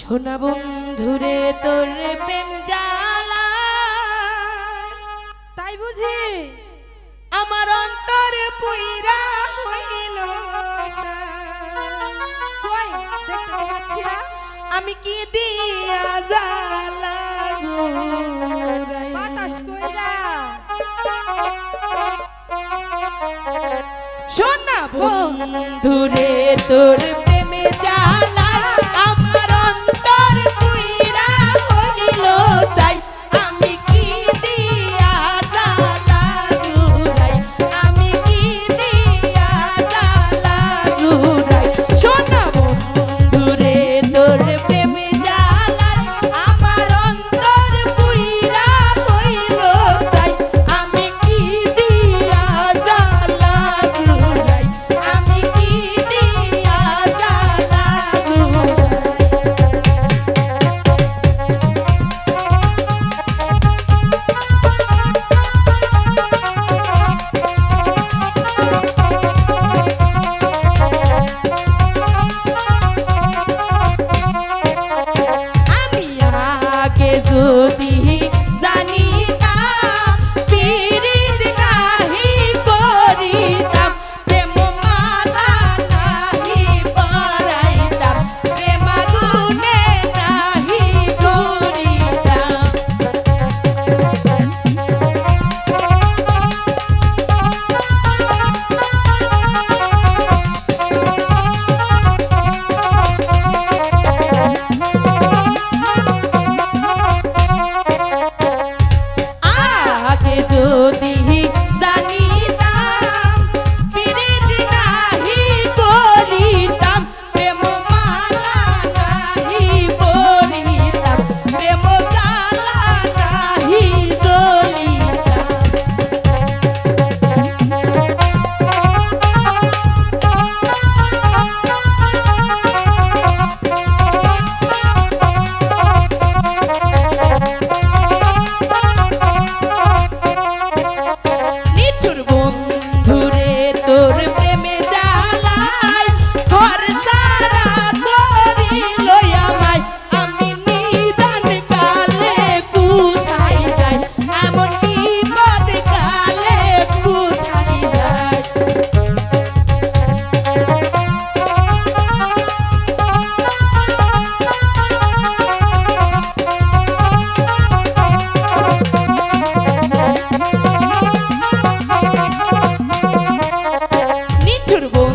সোনা বন্ধুরে তোর প্রেম জ্বালা। তাই বুঝি? আমার অন্তরে পুইরা হইল আমি কি দিয়া জ্বালা? বাতাস কইরা। সোনা বন্ধুরে তোর থাকে যদি turbo.